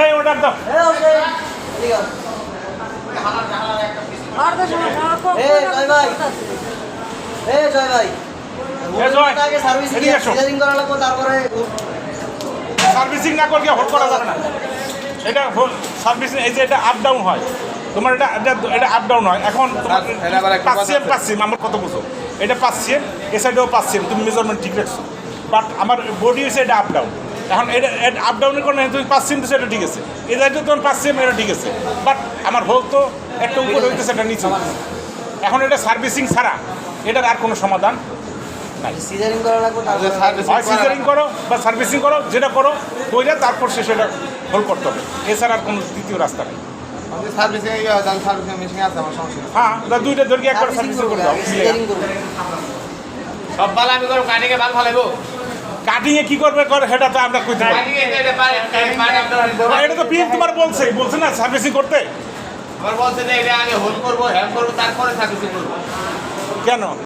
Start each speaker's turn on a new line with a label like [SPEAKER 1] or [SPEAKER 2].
[SPEAKER 1] এই ওটা দাও।
[SPEAKER 2] এ জয় ভাই। সার্ভিস করা লাগবে তারপরে
[SPEAKER 1] সার্ভিসিং না করলে হোল্ড করা যাবে না। এটা সার্ভিসিং এই যে এটা আপ ডাউন হয়। তোমার এটা এটা- এটা আপ ডাউন হয়। এখন পাচ্ছিম পাচ্ছিম আমার কত বুঝো? এটা পাচ্ছিম এ সাইডেও পাচ্ছিম তুমি মেজারমেন্ট ঠিক রাখছো। বাট আমার বডি হচ্ছে এটা আপ ডাউন এখন এটা আপ ডাউনের কারণে তুমি পাচ্ছিম তো সেটা ঠিক আছে। এই সাইডে তোমার পাচ্ছিম এটা ঠিক আছে। বাট আমার হোল তো একটা উপরে হইতেছে একটা নিচে এখন এটা সার্ভিসিং ছাড়া এটার আর কোনো সমাধান
[SPEAKER 2] সিজারিং করা
[SPEAKER 1] হয় সিজারিং করো বা সার্ভিসিং করো যেটা করো কইরা তারপর সে সেটা হোল্ড করতে হবে। এছাড়া আর কোনো দ্বিতীয় রাস্তা নেই। হ্যাঁ দুইটা ধরকে একবার
[SPEAKER 2] সার্ভিসিং
[SPEAKER 1] করে দাও।
[SPEAKER 3] সব বাল আমি করব কাটিংয়ে বাল ফালাইবো
[SPEAKER 1] এ কি করবে? করে সেটা তো আমরা কইতে পারি।
[SPEAKER 3] এটা
[SPEAKER 1] তো পিন তোমার বলছে বলছে না সার্ভিসিং করতে?
[SPEAKER 3] আমার বলছে না এটা আগে হোল করব হেল্প করব তারপরে সার্ভিসিং করব।
[SPEAKER 1] কেন?